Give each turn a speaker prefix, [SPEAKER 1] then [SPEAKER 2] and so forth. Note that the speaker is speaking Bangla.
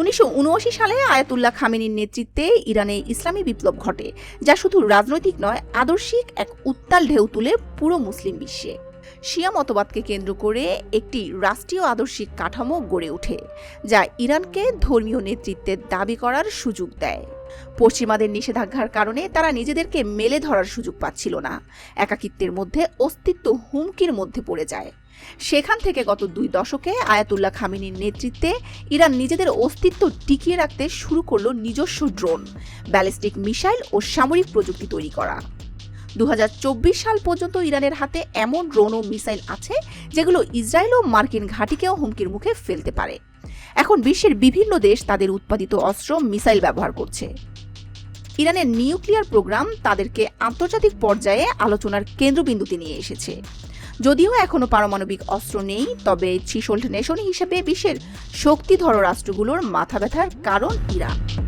[SPEAKER 1] উনিশশো উনআশি সালে আয়াতুল্লাহ খামেনির নেতৃত্বে ইরানে ইসলামী বিপ্লব ঘটে, যা শুধু রাজনৈতিক নয়, আদর্শিক এক উত্তাল ঢেউ তুলে পুরো মুসলিম বিশ্বে। শিয়া মতবাদকে কেন্দ্র করে একটি রাষ্ট্রীয় আদর্শিক কাঠামো গড়ে ওঠে, যা ইরানকে ধর্মীয় নেতৃত্বের দাবি করার সুযোগ দেয়। পশ্চিমাদের নিষেধাজ্ঞার কারণে তারা নিজেদেরকে মেলে ধরার সুযোগ পাচ্ছিল না। একাকিত্বের মধ্যে অস্তিত্ব হুমকির মধ্যে পড়ে যায়। সেখান থেকে গত দুই দশকে আয়াতুল্লাহ খামিনীর নেতৃত্বে ইরান নিজেদের অস্তিত্ব টিকিয়ে রাখতে শুরু করল নিজস্ব ড্রোন, ব্যালিস্টিক মিসাইল ও সামরিক প্রযুক্তি তৈরি করা। দু হাজার চব্বিশ সাল পর্যন্ত ইরানের হাতে এমন ড্রোন ও মিসাইল আছে যেগুলো ইসরায়েল ও মার্কিন ঘাঁটিকেও হুমকির মুখে ফেলতে পারে। এখন বিশ্বের বিভিন্ন দেশ তাদের উৎপাদিত অস্ত্র, মিসাইল ব্যবহার করছে। ইরানের নিউক্লিয়ার প্রোগ্রাম তাদেরকে আন্তর্জাতিক পর্যায়ে আলোচনার কেন্দ্রবিন্দুতে নিয়ে এসেছে। যদিও এখনও পারমাণবিক অস্ত্র নেই, তবে চিসোল্ড নেশন হিসেবে বিশ্বের শক্তিধর রাষ্ট্রগুলোর মাথা ব্যথার কারণ ইরান।